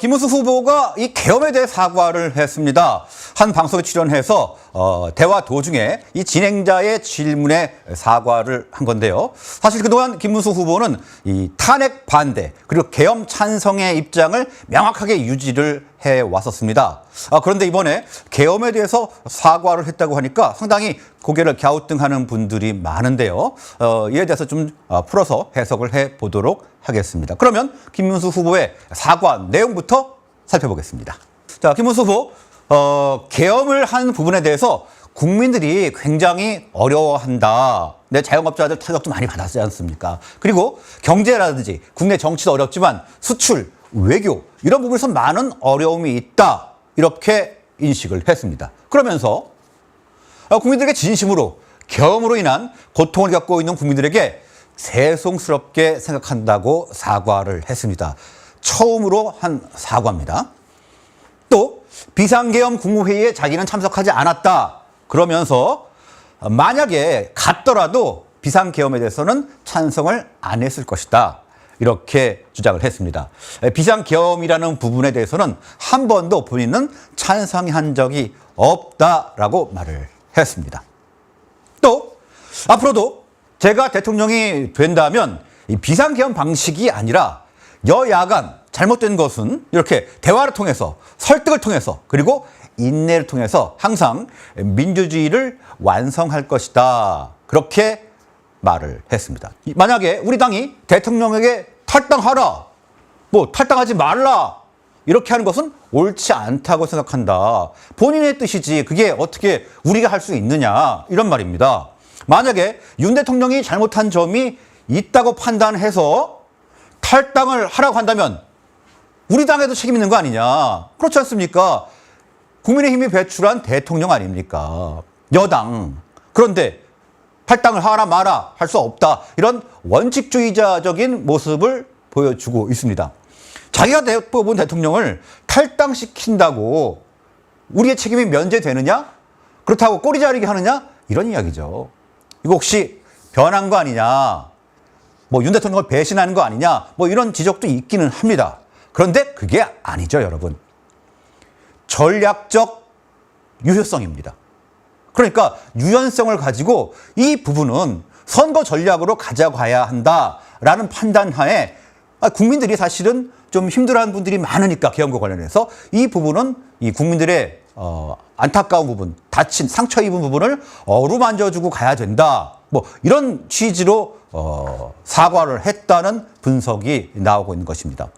김문수 후보가 이 계엄에 대해 사과를 했습니다. 한 방송에 출연해서 어, 대화 도중에 이 진행자의 질문에 사과를 한 건데요. 사실 그동안 김문수 후보는 이 탄핵 반대 그리고 계엄 찬성의 입장을 명확하게 유지를 해 왔었습니다. 아, 그런데 이번에 계엄에 대해서 사과를 했다고 하니까 상당히 고개를 갸우뚱하는 분들이 많은데요. 어, 이에 대해서 좀 어, 풀어서 해석을 해 보도록 하겠습니다. 그러면 김문수 후보의 사과 내용부터 살펴보겠습니다. 자, 김문수 후보 어, 계엄을 한 부분에 대해서 국민들이 굉장히 어려워한다. 내 자영업자들 타격도 많이 받았지 않습니까? 그리고 경제라든지 국내 정치도 어렵지만 수출, 외교 이런 부분에서 많은 어려움이 있다. 이렇게 인식을 했습니다. 그러면서 어, 국민들에게 진심으로 계엄으로 인한 고통을 겪고 있는 국민들에게 세송스럽게 생각한다고 사과를 했습니다. 처음으로 한 사과입니다. 또 비상계엄 국무회의에 자기는 참석하지 않았다. 그러면서 만약에 갔더라도 비상계엄에 대해서는 찬성을 안 했을 것이다. 이렇게 주장을 했습니다. 비상계엄이라는 부분에 대해서는 한 번도 본인은 찬성한 적이 없다라고 말을 했습니다. 또 앞으로도 제가 대통령이 된다면 이 비상계엄 방식이 아니라 여야 간 잘못된 것은 이렇게 대화를 통해서 설득을 통해서 그리고 인내를 통해서 항상 민주주의를 완성할 것이다. 그렇게 말을 했습니다. 이- 만약에 우리 당이 대통령에게 탈당하라, 뭐 탈당하지 말라 이렇게 하는 것은 옳지 않다고 생각한다. 본인의 뜻이지 그게 어떻게 우리가 할 수 있느냐 이런 말입니다. 만약에 윤 대통령이 잘못한 점이 있다고 판단해서 탈당을 하라고 한다면 우리 당에도 책임 있는 거 아니냐. 그렇지 않습니까? 국민의힘이 배출한 대통령 아닙니까? 여당. 그런데 탈당을 하라 마라 할 수 없다. 이런 원칙주의자적인 모습을 보여주고 있습니다. 자기가 대- 뽑은 대통령을 탈당시킨다고 우리의 책임이 면제되느냐? 그렇다고 꼬리 자르게 하느냐? 이런 이야기죠. 이거 혹시 변한 거 아니냐? 뭐 윤 대통령을 배신하는 거 아니냐? 뭐 이런 지적도 있기는 합니다. 그런데 그게 아니죠, 여러분. 전략적 유효성입니다. 그러니까 유연성을 가지고 이 부분은 선거 전략으로 가져가야 한다라는 판단 하에 아, 국민들이 사실은 좀 힘들어하는 분들이 많으니까 계엄과 관련해서 이 부분은 이 국민들의 어, 안타까운 부분, 다친 상처 입은 부분을 어루만져주고 가야 된다. 뭐 이런 취지로 어, 사과를 했다는 분석이 나오고 있는 것입니다.